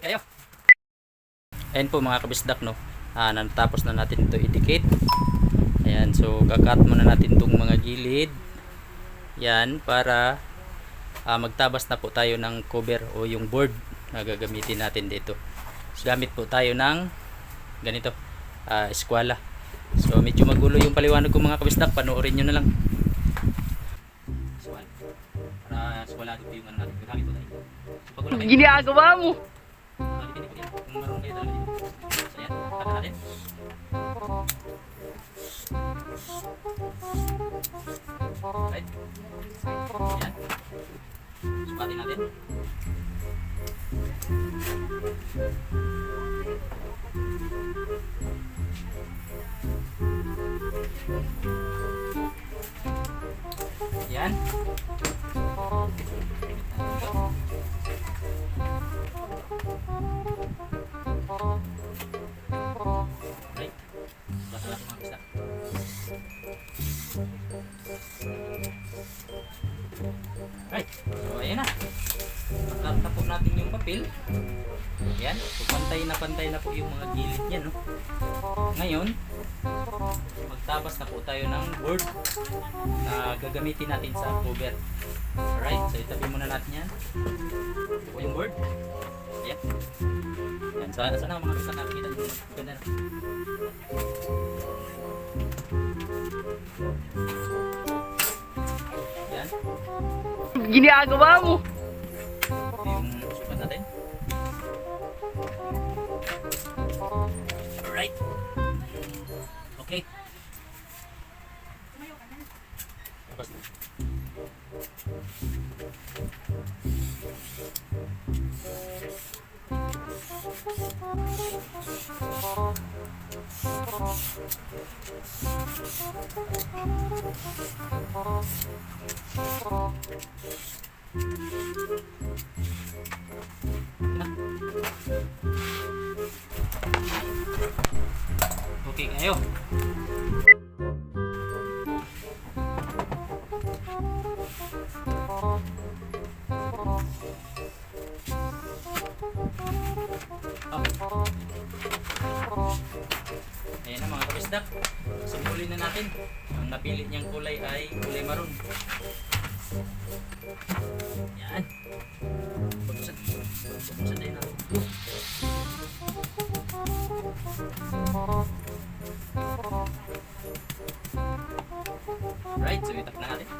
Okay kayo. Ayan po mga kabisdak no. Ah, natapos na natin ito idikit. Ayan, so kakat muna natin itong mga gilid. Yan, para ah, magtabas na po tayo ng cover o yung board na gagamitin natin dito. So, gamit po tayo ng ganito, ah, eskwala. So medyo magulo yung paliwanag ko mga kabisdak, panoorin nyo na lang. Eskwala. Para eskwalado po yung ano natin. Gamit po tayo. So, Ginagawa mo. Marunong kayo talaga dito. So yan, kata natin. Right. Yan. Sukatin. Yan. Right. So, ayan na. Tapos natin yung papel. Ayan. So, pantay na pantay na po yung mga gilid niya, no? Ngayon, magtabas na po tayo ng board na gagamitin natin sa cover. Alright. So, itabi muna natin yan. Ito yung board. Ayan. Yan. Sana, sana mga nyo. Ganda na. Ginagawa mo. Yung sukat natin. Alright. Okay. Tapos na. Na. Okay kayo. Ayan na mga kabisdak. Sumuli na natin. Ang napili niyang kulay ay kulay maroon. Yan. Pagbusan tayo natin. Right, so itap na natin.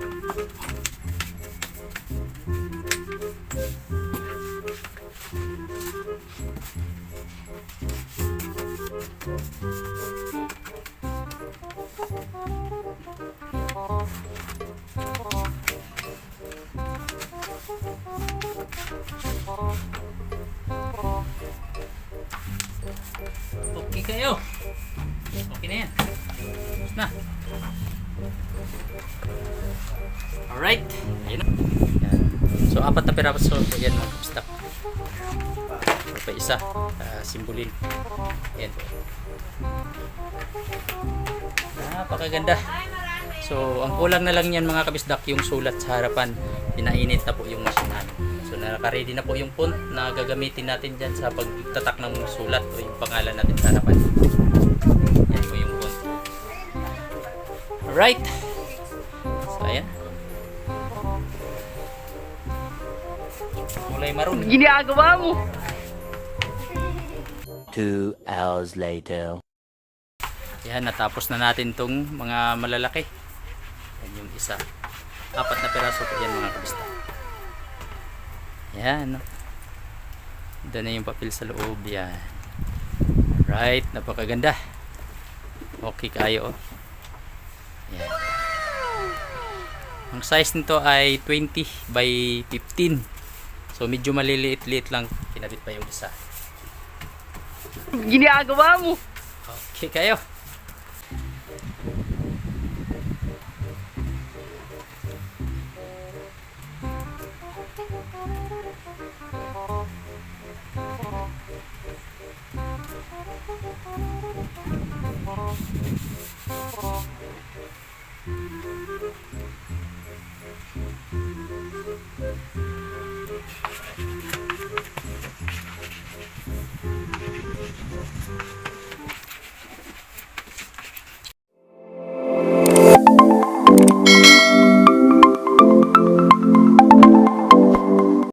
Okay kayo. Okay na yan. Tapos na. Alright. Ayun na. So, apat na piraso po yan mga kapstak. Ito pa isa. Uh, simbolin. Ayan. Napakaganda. So, ang kulang na lang yan mga kabisdak yung sulat sa harapan. Pinainit na po yung machine namin. So, naka-ready na po yung font na gagamitin natin dyan sa pagtatak ng sulat o yung pangalan natin sa harapan. Alright. So, ayan. Kulay maroon. Ginagawa mo. Two hours later. Yan, natapos na natin tong mga malalaki. Yan yung isa. Apat na peraso po yan mga kabista. Yan. No? Doon na yung papel sa loob. Yan. Right. Napakaganda. Okay kayo. Oh. Yan. Ang size nito ay 20 by 15. So medyo maliliit-liit lang. Kinabit pa yung isa. Ginagawa mo. Okay kayo. Mm-hmm.